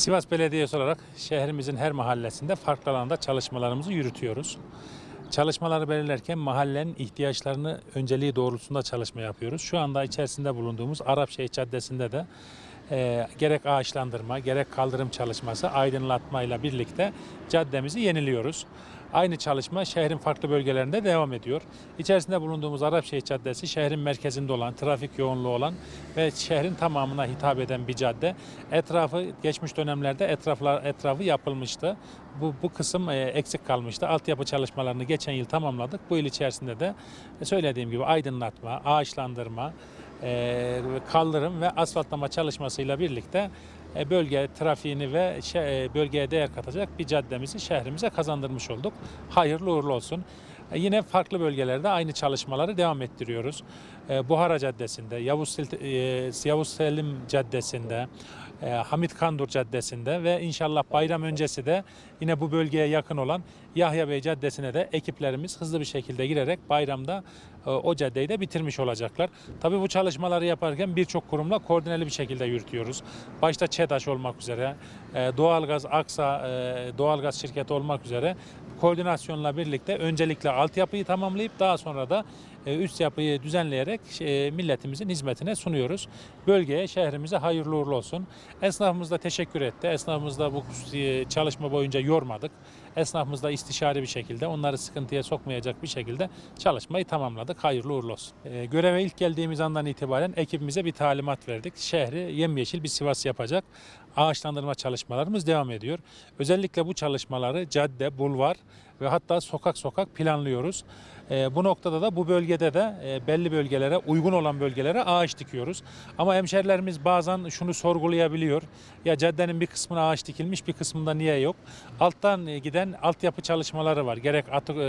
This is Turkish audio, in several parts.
Sivas Belediyesi olarak şehrimizin her mahallesinde farklı alanda çalışmalarımızı yürütüyoruz. Çalışmaları belirlerken mahallenin ihtiyaçlarını önceliği doğrultusunda çalışma yapıyoruz. Şu anda içerisinde bulunduğumuz Arapşehir Caddesi'nde de e, gerek ağaçlandırma, gerek kaldırım çalışması, aydınlatmayla birlikte caddemizi yeniliyoruz. Aynı çalışma şehrin farklı bölgelerinde devam ediyor. İçerisinde bulunduğumuz Arapşehir Caddesi şehrin merkezinde olan, trafik yoğunluğu olan ve şehrin tamamına hitap eden bir cadde. Etrafı geçmiş dönemlerde etraflar etrafı yapılmıştı. Bu bu kısım e, eksik kalmıştı. Altyapı çalışmalarını geçen yıl tamamladık. Bu yıl içerisinde de e, söylediğim gibi aydınlatma, ağaçlandırma, e, kaldırım ve asfaltlama çalışmasıyla birlikte bölge trafiğini ve bölgeye değer katacak bir caddemizi şehrimize kazandırmış olduk. Hayırlı uğurlu olsun. E, Yine farklı bölgelerde aynı çalışmaları devam ettiriyoruz. E, Buhara Caddesi'nde, Yavuz, e, Yavuz Selim Caddesi'nde, Hamit Kandur Caddesi'nde ve inşallah bayram öncesi de yine bu bölgeye yakın olan Yahya Bey Caddesi'ne de ekiplerimiz hızlı bir şekilde girerek bayramda o caddeyi de bitirmiş olacaklar. Tabii bu çalışmaları yaparken birçok kurumla koordineli bir şekilde yürütüyoruz. Başta ÇEDAŞ olmak üzere, Doğalgaz Aksa, Doğalgaz şirketi olmak üzere koordinasyonla birlikte öncelikle altyapıyı tamamlayıp daha sonra da üst yapıyı düzenleyerek e, milletimizin hizmetine sunuyoruz. Bölgeye, şehrimize hayırlı uğurlu olsun. Esnafımız da teşekkür etti. Esnafımız da bu e, çalışma boyunca yormadık. Esnafımız da istişare bir şekilde onları sıkıntıya sokmayacak bir şekilde çalışmayı tamamladık. Hayırlı uğurlu olsun. E, Göreve ilk geldiğimiz andan itibaren ekibimize bir talimat verdik. Şehri yemyeşil bir Sivas yapacak. Ağaçlandırma çalışmalarımız devam ediyor. Özellikle bu çalışmaları cadde, bulvar ve hatta sokak sokak planlıyoruz. E, bu noktada da bu bölgede de e, belli bölgelere, uygun olan bölgelere ağaç dikiyoruz. Ama hemşerilerimiz bazen şunu sorgulayabiliyor. Ya caddenin bir kısmına ağaç dikilmiş, bir kısmında niye yok? Alttan e, giden altyapı çalışmaları var. Gerek atık, e,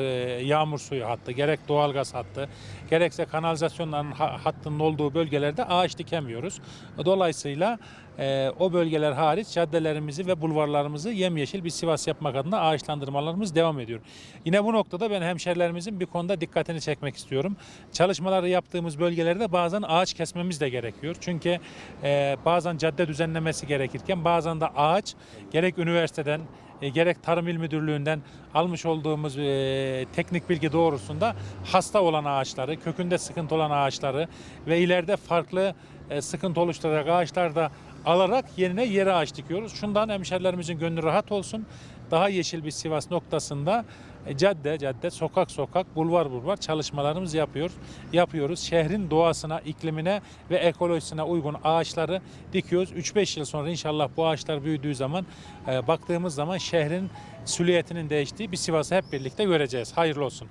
yağmur suyu hattı, gerek doğalgaz hattı, gerekse kanalizasyonların ha- hattının olduğu bölgelerde ağaç dikemiyoruz. Dolayısıyla e, o bölgeler hariç caddelerimizi ve bulvarlarımızı yemyeşil bir Sivas yapmak adına ağaçlandırmalarımız devam ediyor. Yine bu noktada ben hemşerilerimizin bir konuda dikkatini çekmek istiyorum. Çalışmaları yaptığımız bölgelerde bazen ağaç kesmemiz de gerekiyor. Çünkü e, bazen cadde düzenlemesi gerekirken bazen de ağaç gerek üniversiteden e, gerek Tarım İl Müdürlüğü'nden almış olduğumuz e, teknik bilgi doğrusunda hasta olan ağaçları, kökünde sıkıntı olan ağaçları ve ileride farklı e, sıkıntı oluşturacak ağaçlar da alarak yerine yere ağaç dikiyoruz. Şundan hemşerilerimizin gönlü rahat olsun. Daha yeşil bir Sivas noktasında e, cadde cadde, sokak sokak, bulvar bulvar çalışmalarımız yapıyor. Yapıyoruz. Şehrin doğasına, iklimine ve ekolojisine uygun ağaçları dikiyoruz. 3-5 yıl sonra inşallah bu ağaçlar büyüdüğü zaman e, baktığımız zaman şehrin süliyetinin değiştiği bir Sivas'ı hep birlikte göreceğiz. Hayırlı olsun.